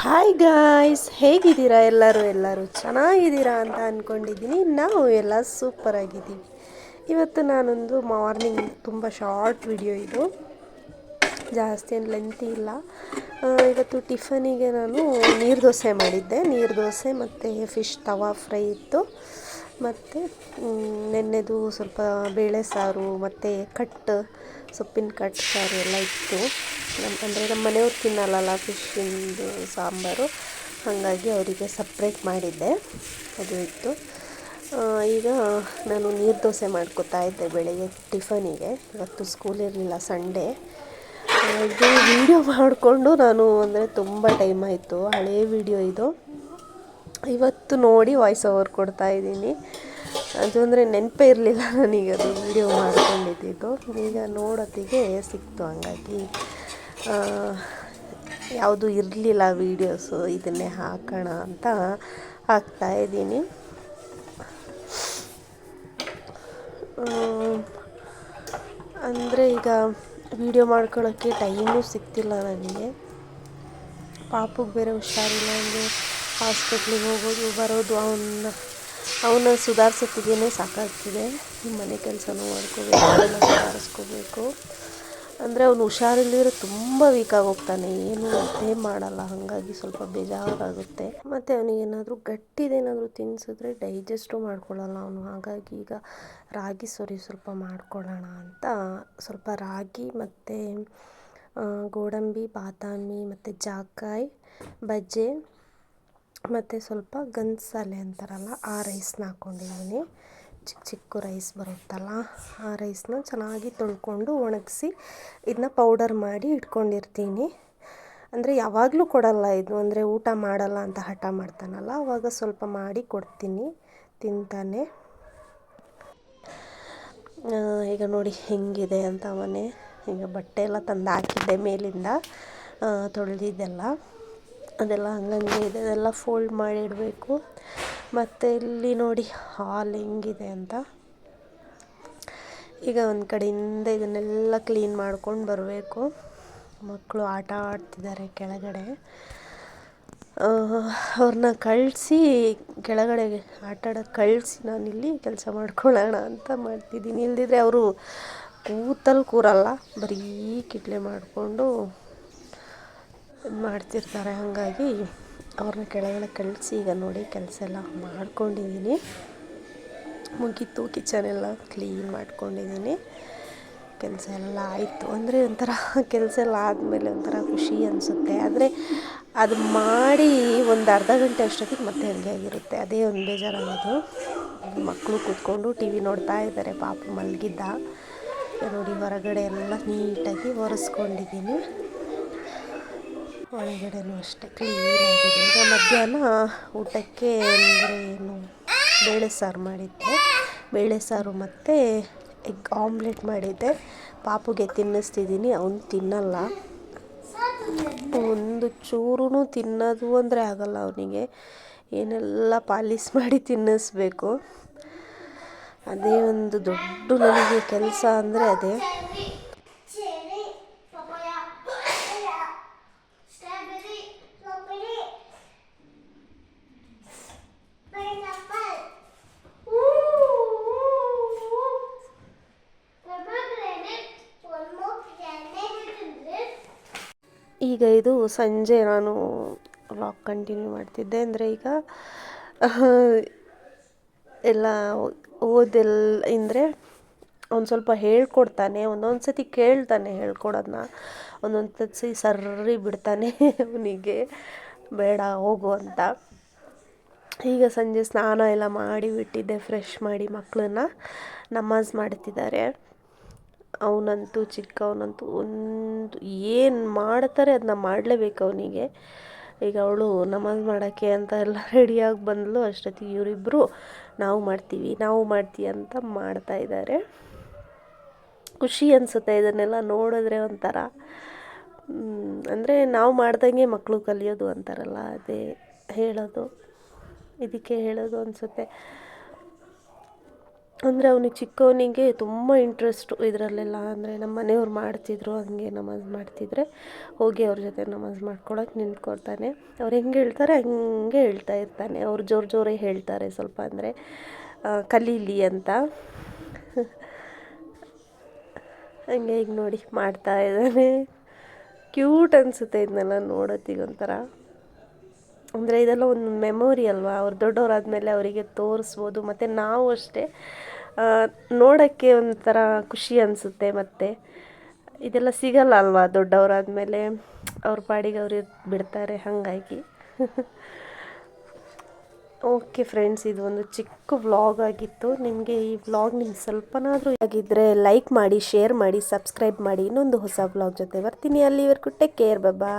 Hi guys ಹೇಗಿದ್ದೀರಾ ಎಲ್ಲರೂ? ಎಲ್ಲರೂ ಚೆನ್ನಾಗಿದ್ದೀರಾ ಅಂತ ಅಂದ್ಕೊಂಡಿದ್ದೀನಿ ನಾವು ಎಲ್ಲ ಸೂಪರ್ ಆಗಿದ್ದೀವಿ. ಇವತ್ತು ನಾನೊಂದು ಮಾರ್ನಿಂಗ್ ತುಂಬ ಶಾರ್ಟ್ ವಿಡಿಯೋ ಇದು. ಜಾಸ್ತಿ ಏನು ಲೆಂತಿ ಇಲ್ಲ. ಇವತ್ತು ಟಿಫನಿಗೆ ನಾನು ನೀರು ದೋಸೆ ಮಾಡಿದ್ದೆ. ನೀರು ದೋಸೆ ಮತ್ತು ಫಿಶ್ ತವಾ ಫ್ರೈ ಇತ್ತು. ಮತ್ತು ನೆನ್ನೆದು ಸ್ವಲ್ಪ ಬೇಳೆ ಸಾರು, ಮತ್ತು ಕಟ್, ಸೊಪ್ಪಿನ ಕಟ್ ಸಾರು ಎಲ್ಲ ಇತ್ತು. ನಮ್ಮ ಅಂದರೆ ನಮ್ಮ ಮನೆಯವ್ರು ತಿನ್ನಲ್ಲಲ್ಲ ಫಿಶ್ಶಿಂದು ಸಾಂಬಾರು. ಹಾಗಾಗಿ ಅವರಿಗೆ ಸಪ್ರೇಟ್ ಮಾಡಿದ್ದೆ. ಅದು ಇತ್ತು. ಈಗ ನಾನು ನೀರು ದೋಸೆ ಮಾಡ್ಕೊತಾ ಇದ್ದೆ ಬೆಳಗ್ಗೆ ಟಿಫನಿಗೆ ಇವತ್ತು ಸ್ಕೂಲ್ ಇರಲಿಲ್ಲ ಸಂಡೇ ಇದು ವಿಡಿಯೋ ಮಾಡಿಕೊಂಡು ನಾನು ಅಂದರೆ ತುಂಬ ಟೈಮ್ ಆಯಿತು. ಹಳೇ ವಿಡಿಯೋ ಇದು. ಇವತ್ತು ನೋಡಿ ವಾಯ್ಸ್ ಓವರ್ ಕೊಡ್ತಾ ಇದ್ದೀನಿ. ಅದು ಅಂದರೆ ನೆನಪೇ ಇರಲಿಲ್ಲ ನನಗೆ ಅದು ವಿಡಿಯೋ ಮಾಡ್ಕೊಂಡಿದ್ದು. ಈಗ ನೋಡೋತ್ತಿಗೆ ಸಿಕ್ತು ಹಂಗಾಗಿ. ಯಾವುದು ಇರಲಿಲ್ಲ ವೀಡಿಯೋಸು ಇದನ್ನೇ ಹಾಕೋಣ ಅಂತ ಹಾಕ್ತಾ ಇದ್ದೀನಿ. ಅಂದರೆ ಈಗ ವಿಡಿಯೋ ಮಾಡ್ಕೊಳ್ಳೋಕ್ಕೆ ಟೈಮು ಸಿಗ್ತಿಲ್ಲ ನನಗೆ. ಪಾಪಕ್ಕೆ ಬೇರೆ ಹುಷಾರಿಲ್ಲ, ಅಂದರೆ ಹಾಸ್ಪಿಟ್ಲಿಗೆ ಹೋಗೋದು, ಬರೋದು ಅವನ್ನ ಅವನ್ನ ಸುಧಾರಿಸೋತ್ತಿಗೆ ಸಾಕಾಗ್ತಿದೆ. ಮನೆ ಕೆಲಸನೂ ಮಾಡ್ಕೋಬೇಕು, ಸುಧಾರಿಸ್ಕೋಬೇಕು. ಅಂದರೆ ಅವನು ಹುಷಾರಿಲ್ಲದ್ರೆ ತುಂಬ ವೀಕಾಗಿ ಹೋಗ್ತಾನೆ. ಏನು ಅದೇ ಮಾಡಲ್ಲ. ಹಾಗಾಗಿ ಸ್ವಲ್ಪ ಬೇಜಾರಾಗುತ್ತೆ. ಮತ್ತು ಅವನಿಗೇನಾದರೂ ಗಟ್ಟಿದೇನಾದರೂ ತಿನ್ನಿಸಿದ್ರೆ ಡೈಜೆಸ್ಟು ಮಾಡ್ಕೊಳ್ಳಲ್ಲ ಅವನು. ಹಾಗಾಗಿ ಈಗ ರಾಗಿ ಸೊರಿ ಸ್ವಲ್ಪ ಮಾಡ್ಕೊಳ್ಳೋಣ ಅಂತ. ಸ್ವಲ್ಪ ರಾಗಿ ಮತ್ತು ಗೋಡಂಬಿ, ಬಾದಾಮಿ ಮತ್ತು ಜಾಕಾಯಿ, ಬಜ್ಜೆ ಮತ್ತು ಸ್ವಲ್ಪ ಗನ್ಸಾಲೆ ಅಂತಾರಲ್ಲ, ಆ ರೈಸ್ನ ಹಾಕ್ಕೊಂಡಿದ್ದೀನಿ ಚಿಕ್ಕ ಚಿಕ್ಕ ರೈಸ್ ಬರುತ್ತಲ್ಲ, ಆ ರೈಸ್ನ ಚೆನ್ನಾಗಿ ತೊಳ್ಕೊಂಡು ಒಣಗಿಸಿ ಇದನ್ನ ಪೌಡರ್ ಮಾಡಿ ಇಟ್ಕೊಂಡಿರ್ತೀನಿ. ಅಂದರೆ ಯಾವಾಗಲೂ ಕೊಡಲ್ಲ ಇದು, ಅಂದರೆ ಊಟ ಮಾಡಲ್ಲ ಅಂತ ಹಠ ಮಾಡ್ತಾನಲ್ಲ ಆವಾಗ ಸ್ವಲ್ಪ ಮಾಡಿ ಕೊಡ್ತೀನಿ ತಿಂತಾನೆ. ಈಗ ನೋಡಿ ಹೆಂಗಿದೆ ಅಂತ ಮನೆ. ಈಗ ಬಟ್ಟೆ ಎಲ್ಲ ತಂದು ಹಾಕಿದ್ದೆ ಮೇಲಿಂದ ತೊಳೆದಿದ್ದೆಲ್ಲ. ಅದೆಲ್ಲ ಹಂಗಂಗೆ ಇದೆ ಅದೆಲ್ಲ ಫೋಲ್ಡ್ ಮಾಡಿ ಇಡಬೇಕು. ಮತ್ತು ಇಲ್ಲಿ ನೋಡಿ ಹಾಲ್ ಹೆಂಗಿದೆ ಅಂತ. ಈಗ ಒಂದು ಕಡೆಯಿಂದ ಇದನ್ನೆಲ್ಲ ಕ್ಲೀನ್ ಮಾಡ್ಕೊಂಡು ಬರಬೇಕು. ಮಕ್ಕಳು ಆಟ ಆಡ್ತಿದ್ದಾರೆ ಕೆಳಗಡೆ. ಅವ್ರನ್ನ ಕಳಿಸಿ ಕೆಳಗಡೆ ಆಟ ಆಡೋಕ್ಕೆ ಕಳಿಸಿ ನಾನಿಲ್ಲಿ ಕೆಲಸ ಮಾಡ್ಕೊಳ್ಳೋಣ ಅಂತ ಮಾಡ್ತಿದ್ದೀನಿ. ಇಲ್ದಿದ್ರೆ ಅವರು ಕೂತಲ್ಲಿ ಕೂರಲ್ಲ, ಬರೀ ಕಿಟ್ಲೆ ಮಾಡಿಕೊಂಡು ಮಾಡ್ತಿರ್ತಾರೆ ಹಾಗಾಗಿ. ಅವ್ರನ್ನ ಕೆಳಗಡೆ ಕಳಿಸಿ, ಈಗ ನೋಡಿ ಕೆಲಸ ಎಲ್ಲ ಮಾಡ್ಕೊಂಡಿದ್ದೀನಿ. ಮುಗೀತು ಕಿಚನ್ ಎಲ್ಲ ಕ್ಲೀನ್ ಮಾಡ್ಕೊಂಡಿದ್ದೀನಿ. ಕೆಲಸ ಎಲ್ಲ ಆಯಿತು. ಅಂದರೆ ಒಂಥರ ಕೆಲಸ ಎಲ್ಲ ಆದಮೇಲೆ ಒಂಥರ ಖುಷಿ ಅನಿಸುತ್ತೆ. ಆದರೆ ಅದು ಮಾಡಿ ಒಂದು ಅರ್ಧ ಗಂಟೆ ಅಷ್ಟೊತ್ತಿಗೆ ಮತ್ತೆ ಹಂಗೆ ಆಗಿರುತ್ತೆ. ಅದೇ ಒಂದು ಬೇಜಾರಾಗೋದು ಮಕ್ಕಳು ಕೂತ್ಕೊಂಡು ಟಿ ವಿ ನೋಡ್ತಾ ಇದ್ದಾರೆ. ಪಾಪು ಮಲಗಿದ್ದ. ನೋಡಿ ಹೊರಗಡೆ ಎಲ್ಲ ನೀಟಾಗಿ ಒರೆಸ್ಕೊಂಡಿದ್ದೀನಿ. ಒಳಗಡೆನೂ ಅಷ್ಟೇ ಕ್ಲೀನಾಗಿದೆ ಈಗ ಮಧ್ಯಾಹ್ನ ಊಟಕ್ಕೆ ಅಂದರೆ ಏನು, ಬೇಳೆ ಸಾರು ಮಾಡಿದ್ದೆ. ಬೇಳೆ ಸಾರು ಮತ್ತು ಎಗ್ ಆಮ್ಲೆಟ್ ಮಾಡಿದ್ದೆ. ಪಾಪುಗೆ ತಿನ್ನಿಸ್ತಿದ್ದೀನಿ, ಅವನು ತಿನ್ನಲ್ಲ. ಒಂದು ಚೂರು ತಿನ್ನೋದು ಅಂದರೆ ಆಗಲ್ಲ ಅವನಿಗೆ. ಏನೆಲ್ಲ ಪಾಲಿಸ್ ಮಾಡಿ ತಿನ್ನಿಸ್ಬೇಕು. ಅದೇ ಒಂದು ದೊಡ್ಡ ನನಗೆ ಕೆಲಸ ಅಂದರೆ ಅದೇ. ಈಗ ಇದು ಸಂಜೆ ನಾನು ವ್ಲಾಗ್ ಕಂಟಿನ್ಯೂ ಮಾಡ್ತಿದ್ದೆ. ಅಂದರೆ ಈಗ ಎಲ್ಲ ಓದೆಲ್ಲ ಅಂದರೆ ಒಂದು ಸ್ವಲ್ಪ ಹೇಳ್ಕೊಡ್ತಾನೆ, ಒಂದೊಂದು ಸತಿ ಕೇಳ್ತಾನೆ ಹೇಳ್ಕೊಡೋದನ್ನ ಒಂದೊಂದು ಸತಿ ಸರ್ರಿ ಬಿಡ್ತಾನೆ ಅವನಿಗೆ. ಬೇಡ, ಹೋಗು ಅಂತ. ಈಗ ಸಂಜೆ ಸ್ನಾನ ಎಲ್ಲ ಮಾಡಿ ಬಿಟ್ಟಿದ್ದೆ ಫ್ರೆಶ್ ಮಾಡಿ ಮಕ್ಕಳನ್ನ ನಮಾಜ್ ಮಾಡ್ತಿದ್ದಾರೆ. ಅವನಂತೂ ಚಿಕ್ಕವನಂತೂ ಒಂದು ಏನು ಮಾಡ್ತಾರೆ ಅದನ್ನ ಮಾಡಲೇಬೇಕು ಅವನಿಗೆ. ಈಗ ಅವಳು ನಮಾಜ್ ಮಾಡೋಕ್ಕೆ ಅಂತ ಎಲ್ಲ ರೆಡಿಯಾಗಿ ಬಂದಳು ಅಷ್ಟೊತ್ತಿಗೆ ಇವರಿಬ್ಬರು ನಾವು ಮಾಡ್ತೀವಿ ನಾವು ಮಾಡ್ತೀವಿ ಅಂತ ಮಾಡ್ತಾ ಇದ್ದಾರೆ ಖುಷಿ ಅನಿಸುತ್ತೆ ಇದನ್ನೆಲ್ಲ ನೋಡಿದ್ರೆ ಒಂಥರ. ಅಂದರೆ ನಾವು ಮಾಡ್ದಂಗೆ ಮಕ್ಕಳು ಕಲಿಯೋದು ಅಂತಾರಲ್ಲ, ಅದೇ ಹೇಳೋದು, ಇದಕ್ಕೆ ಹೇಳೋದು ಅನಿಸುತ್ತೆ. ಅಂದರೆ ಅವನಿಗೆ ಚಿಕ್ಕವನಿಗೆ ತುಂಬ ಇಂಟ್ರೆಸ್ಟು ಇದರಲ್ಲೆಲ್ಲ ಅಂದರೆ ನಮ್ಮ ಮನೆಯವ್ರು ಮಾಡ್ತಿದ್ರು ಹಂಗೆ ನಮಾಜ್ ಮಾಡ್ತಿದ್ರೆ ಹೋಗಿ ಅವ್ರ ಜೊತೆ ನಮಾಜ್ ಮಾಡ್ಕೊಳಕ್ಕೆ ನಿಂತ್ಕೊಳ್ತಾನೆ. ಅವ್ರು ಹೆಂಗೆ ಹೇಳ್ತಾರೆ ಹಂಗೆ ಹೇಳ್ತಾ ಇರ್ತಾನೆ. ಅವ್ರು ಜೋರು ಜೋರೇ ಹೇಳ್ತಾರೆ ಸ್ವಲ್ಪ ಅಂದರೆ ಕಲೀಲಿ ಅಂತ. ಹಂಗೆ ಈಗ ನೋಡಿ ಮಾಡ್ತಾ ಇದ್ದಾನೆ. ಕ್ಯೂಟ್ ಅನಿಸುತ್ತೆ ಇದನ್ನೆಲ್ಲ ನೋಡೋತ್ತಿಗೆ ಒಂಥರ. ಅಂದರೆ ಇದೆಲ್ಲ ಒಂದು ಮೆಮೊರಿ ಅಲ್ವಾ? ಅವ್ರು ದೊಡ್ಡವರಾದ್ಮೇಲೆ ಅವರಿಗೆ ತೋರಿಸ್ಬೋದು. ಮತ್ತು ನಾವು ಅಷ್ಟೇ ನೋಡೋಕ್ಕೆ ಒಂಥರ ಖುಷಿ ಅನಿಸುತ್ತೆ ಮತ್ತು. ಇದೆಲ್ಲ ಸಿಗಲ್ಲ ಅಲ್ವಾ ದೊಡ್ಡವರಾದ್ಮೇಲೆ? ಅವ್ರ ಪಾಡಿಗೆ ಅವ್ರು ಬಿಡ್ತಾರೆ ಹಾಗಾಗಿ. ಓಕೆ ಫ್ರೆಂಡ್ಸ್ ಇದು ಒಂದು ಚಿಕ್ಕ ವ್ಲಾಗ್ ಆಗಿತ್ತು. ನಿಮಗೆ ಈ ವ್ಲಾಗ್ ನಿಮ್ಗೆ ಸ್ವಲ್ಪನಾದರೂ ಆಗಿದ್ದರೆ ಲೈಕ್ ಮಾಡಿ ಶೇರ್ ಮಾಡಿ ಸಬ್ಸ್ಕ್ರೈಬ್ ಮಾಡಿ. ಇನ್ನೊಂದು ಹೊಸ ವ್ಲಾಗ್ ಜೊತೆ ಬರ್ತೀನಿ ಅಲ್ಲಿವರೆಗೂ. ಟೇಕ್ ಕೇರ್ ಬಾಬಾ